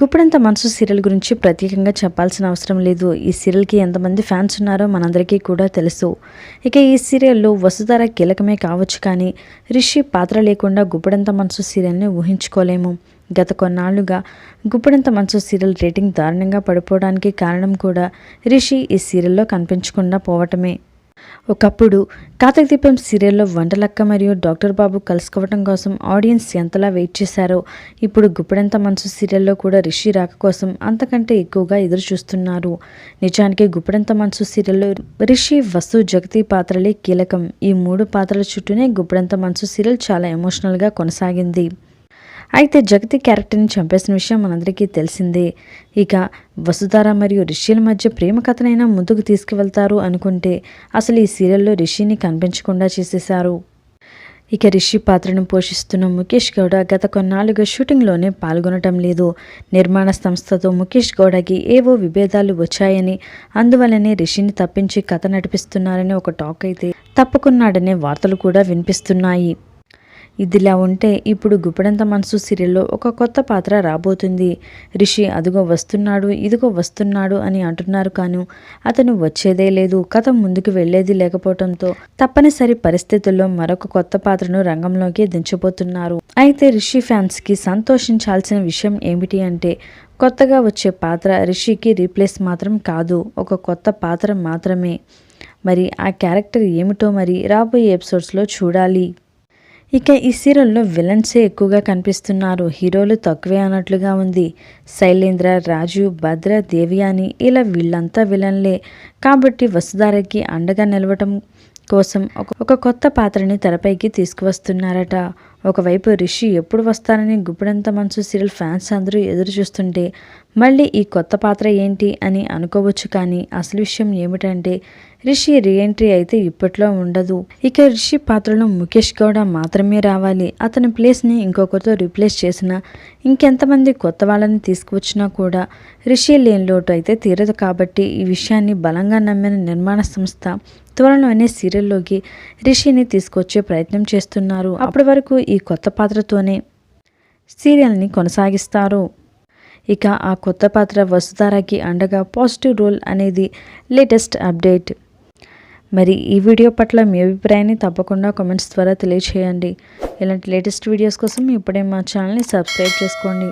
గుప్పుడంత మనసు సీరియల్ గురించి ప్రత్యేకంగా చెప్పాల్సిన అవసరం లేదు. ఈ సీరియల్కి ఎంతమంది ఫ్యాన్స్ ఉన్నారో మనందరికీ కూడా తెలుసు. ఇక ఈ సీరియల్లో వసుధార కీలకమే కావచ్చు కానీ రిషి పాత్ర లేకుండా గుప్పుడంత మనసు సీరియల్ని ఊహించుకోలేము. గత కొన్నాళ్ళుగా గుప్పుడంత మనసు సీరియల్ రేటింగ్ దారుణంగా పడిపోవడానికి కారణం కూడా రిషి ఈ సీరియల్లో కనిపించకుండా పోవటమే. ఒకప్పుడు కార్తీక దీపం సీరియల్లో వంటలక్క మరియు డాక్టర్ బాబు కలుసుకోవటం కోసం ఆడియన్స్ ఎంతలా వెయిట్ చేశారో ఇప్పుడు గుప్పెడంత మనసు సీరియల్లో కూడా రిషి రాక కోసం అంతకంటే ఎక్కువగా ఎదురు చూస్తున్నారు నిజానికి గుప్పెడంత మనసు సీరియల్లో రిషి వసు జగతి పాత్రలే కీలకం. ఈ మూడు పాత్రల చుట్టూనే గుప్పెడంత మనసు సీరియల్ చాలా ఎమోషనల్గా కొనసాగింది. అయితే జగతి క్యారెక్టర్ని చంపేసిన విషయం మనందరికీ తెలిసిందే. ఇక వసుధార మరియు రిషిల మధ్య ప్రేమ కథనైనా ముందుకు తీసుకువెళ్తారు అనుకుంటే అసలు ఈ సీరియల్లో రిషిని కనిపించకుండా చేసేశారు. ఇక రిషి పాత్రను పోషిస్తున్న ముఖేష్ గౌడ గత కొన్నాళ్ళుగా షూటింగ్లోనే పాల్గొనటం లేదు. నిర్మాణ సంస్థతో ముఖేష్ గౌడకి ఏవో విభేదాలు వచ్చాయని అందువల్లనే రిషిని తప్పించి కథ నడిపిస్తున్నారని ఒక టాక్ అయితే తప్పుకున్నాడనే వార్తలు కూడా వినిపిస్తున్నాయి. ఇదిలా ఉంటే ఇప్పుడు గుప్పెడంత మనసు సీరియల్లో ఒక కొత్త పాత్ర రాబోతుంది. రిషి అదిగో వస్తున్నాడు ఇదిగో వస్తున్నాడు అని అంటున్నారు కాను అతను వచ్చేదే లేదు. కథ ముందుకు వెళ్ళేది లేకపోవడంతో తప్పనిసరి పరిస్థితుల్లో మరొక కొత్త పాత్రను రంగంలోకి దించబోతున్నారు. అయితే రిషి ఫ్యాన్స్కి సంతోషించాల్సిన విషయం ఏమిటి అంటే కొత్తగా వచ్చే పాత్ర రిషికి రీప్లేస్ మాత్రం కాదు ఒక కొత్త పాత్ర మాత్రమే. మరి ఆ క్యారెక్టర్ ఏమిటో మరి రాబోయే ఎపిసోడ్స్లో చూడాలి. ఇక ఈ సీరియల్లో విలన్సే ఎక్కువగా కనిపిస్తున్నారు. హీరోలు తక్కువే అన్నట్లుగా ఉంది. శైలేంద్ర రాజు భద్ర దేవియాని ఇలా వీళ్ళంతా విలన్లే. కాబట్టి వసుధారకి అండగా నిలవటం కోసం ఒక కొత్త పాత్రని తెరపైకి తీసుకువస్తున్నారట. ఒకవైపు రిషి ఎప్పుడు వస్తారని గుప్పెడంత మనసు సీరియల్ ఫ్యాన్స్ అందరూ ఎదురు చూస్తుంటే మళ్ళీ ఈ కొత్త పాత్ర ఏంటి అని అనుకోవచ్చు కానీ అసలు విషయం ఏమిటంటే రిషి రీఎంట్రీ అయితే ఇప్పట్లో ఉండదు. ఇక రిషి పాత్రలో ముఖేష్ గౌడ మాత్రమే రావాలి. అతని ప్లేస్ని ఇంకొకరితో రీప్లేస్ చేసిన ఇంకెంతమంది కొత్త వాళ్ళని తీసుకువచ్చినా కూడా రిషి లేని లోటు అయితే తీరదు కాబట్టి ఈ విషయాన్ని బలంగా నమ్మిన నిర్మాణ సంస్థ త్వరలోనే సీరియల్లోకి రిషిని తీసుకొచ్చే ప్రయత్నం చేస్తున్నారు. అప్పటి వరకు ఈ కొత్త పాత్రతోనే సీరియల్ని కొనసాగిస్తారు. ఇక ఆ కొత్త పాత్ర వసుధారాకి అండగా పాజిటివ్ రోల్ అనేది లేటెస్ట్ అప్డేట్. మరి ఈ వీడియో పట్ల మీ అభిప్రాయాన్ని తప్పకుండా కామెంట్స్ ద్వారా తెలియచేయండి. ఇలాంటి లేటెస్ట్ వీడియోస్ కోసం ఇప్పుడే మా ఛానల్ని సబ్స్క్రైబ్ చేసుకోండి.